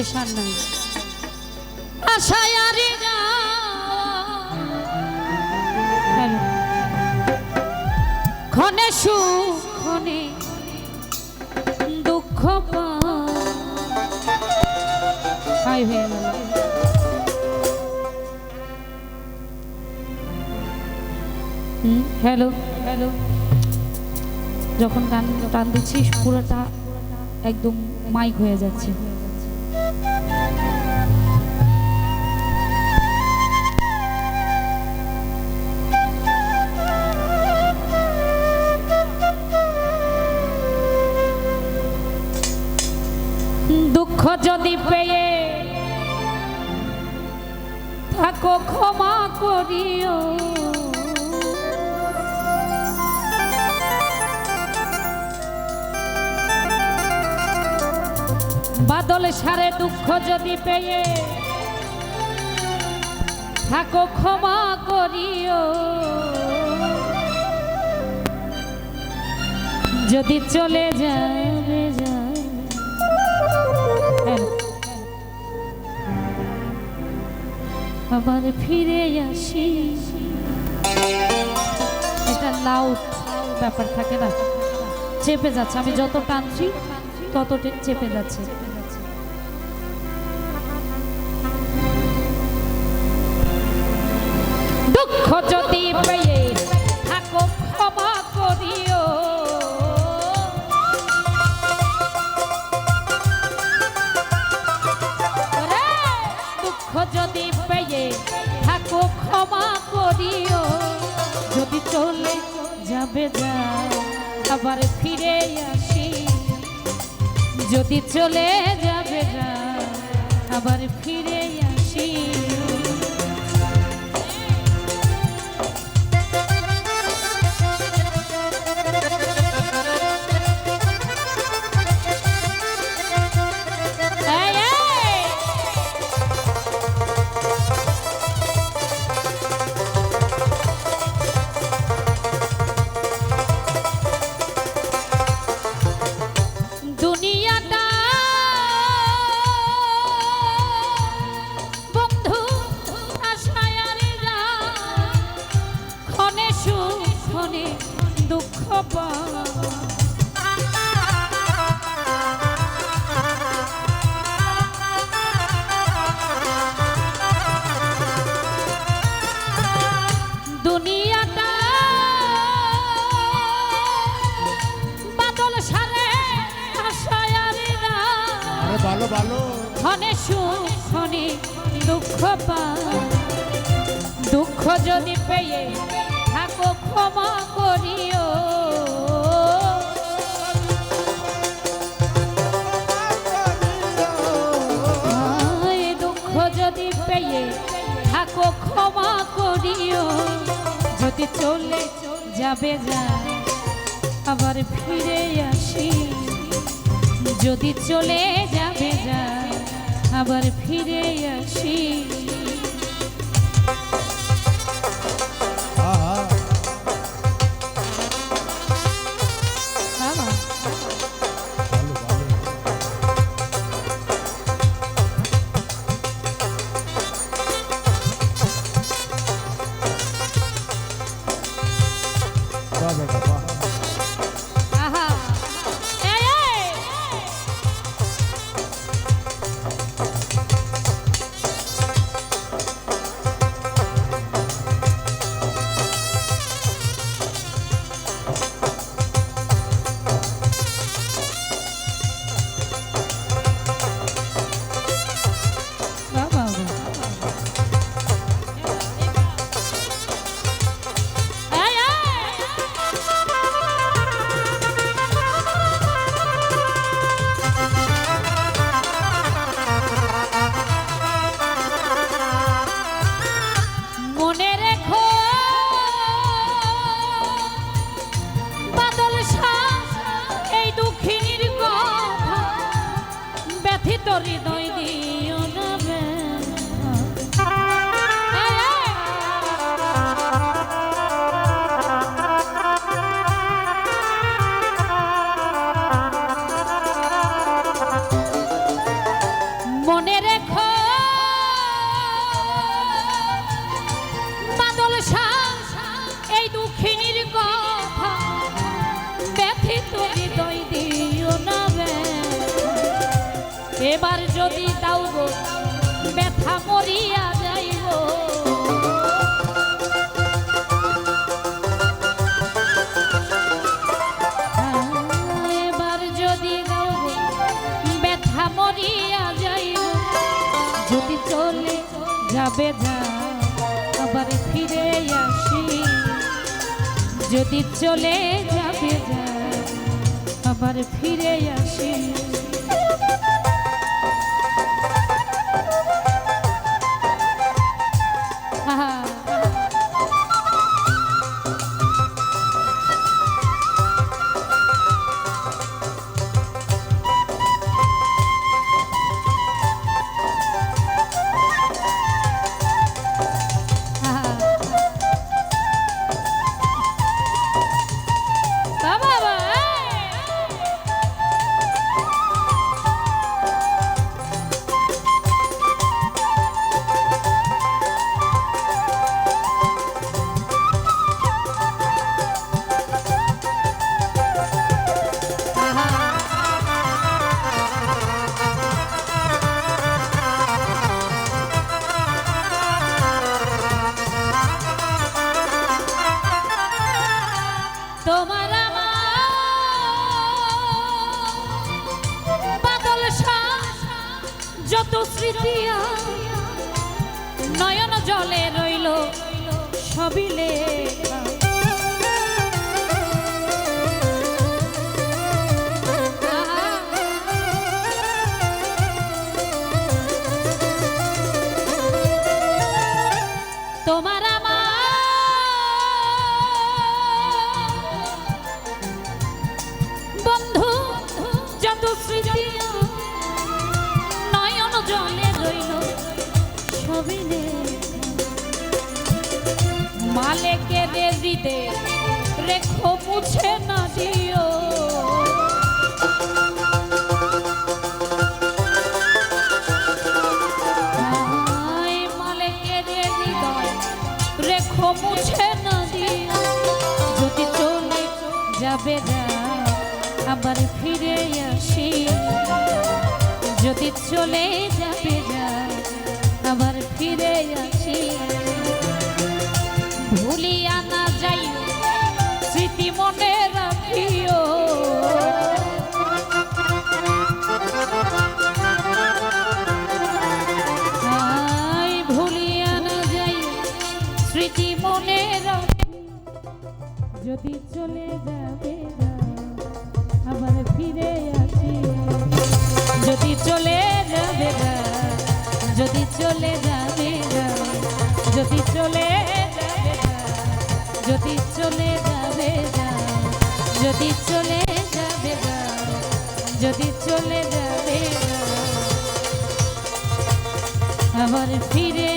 Pressure নাই ক্ষণে সুখ দুঃখ পাই। হয়ে গেল হ্যালো হ্যালো। যখন গান টান দিচ্ছিস, পুরোটা একদম মাইক হয়ে যাচ্ছে। যদি পেয়ে থাকো ক্ষমা করিও। বাদল সারে দুঃখ যদি পেয়ে থাকো ক্ষমা করিও। যদি চলে যাবে আবার ফিরে আসি। এটা লাউড ব্যাপার থাকে না। চেপে যাচ্ছে। আমি যত টানছি তত চেপে যাচ্ছে। যদি পেয়ে থাকো, ক্ষমা করিও। যদি চলে যাবে যা, আবার ফিরে আসি। যদি চলে যাবে যা, আবার ফিরে আসি। দুঃখ পায়। দুনিয়াটা বাদল সারে আশায় আর রাত। আরে ভালো ভালো ক্ষণে সুখ ক্ষণে দুঃখ পায় দুঃখ যদি পেয়ে থাকো ক্ষমা করিও চলে যাবে যা আবার ফিরে আসি। যদি চলে যাবে যা আবার ফিরে আসি। এবার যদি দাও গো, ব্যথা মরিয়া যাইব। এবার যদি দাও গো, ব্যথা যদি চলে যাবে যা, আবার ফিরে আসি। যদি চলে যাবে যা, আবার ফিরে আসি। যত স্মৃতি নয়ন জলে রইল সবই রে রেখো মুছে না দিও। রেখো মুছে না দিও। যদি চলে যাবে আবার ফিরে আসি। যদি চলে যাবে না, আবার ফিরে আসি। মনে রাখি। যদি চলে যাবে আবার ফিরে আসি। যদি চলে যাবে যদি চলে যাবে যদি চলে যাবে যদি চলে যাবে যদি চলে যাবে যদি চলে যাবে আবার ফিরে